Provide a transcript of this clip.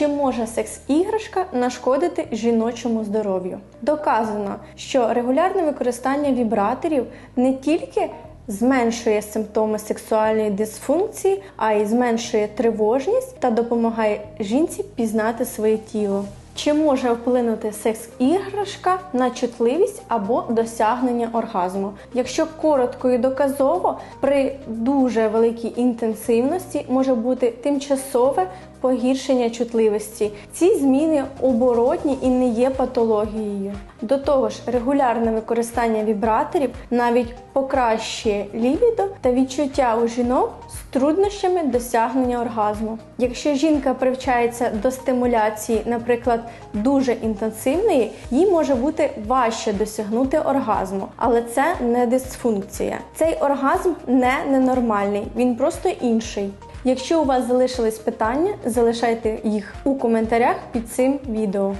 Чи може секс-іграшка нашкодити жіночому здоров'ю? Доказано, що регулярне використання вібраторів не тільки зменшує симптоми сексуальної дисфункції, а й зменшує тривожність та допомагає жінці пізнати своє тіло. Чи може вплинути секс-іграшка на чутливість або досягнення оргазму? Якщо коротко і доказово, при дуже великій інтенсивності може бути тимчасове погіршення чутливості. Ці зміни оборотні і не є патологією. До того ж, регулярне використання вібраторів навіть покращує лібідо та відчуття у жінок з труднощами досягнення оргазму. Якщо жінка привчається до стимуляції, наприклад, дуже інтенсивної, їй може бути важче досягнути оргазму, але це не дисфункція. Цей оргазм не ненормальний, він просто інший. Якщо у вас залишились питання, залишайте їх у коментарях під цим відео.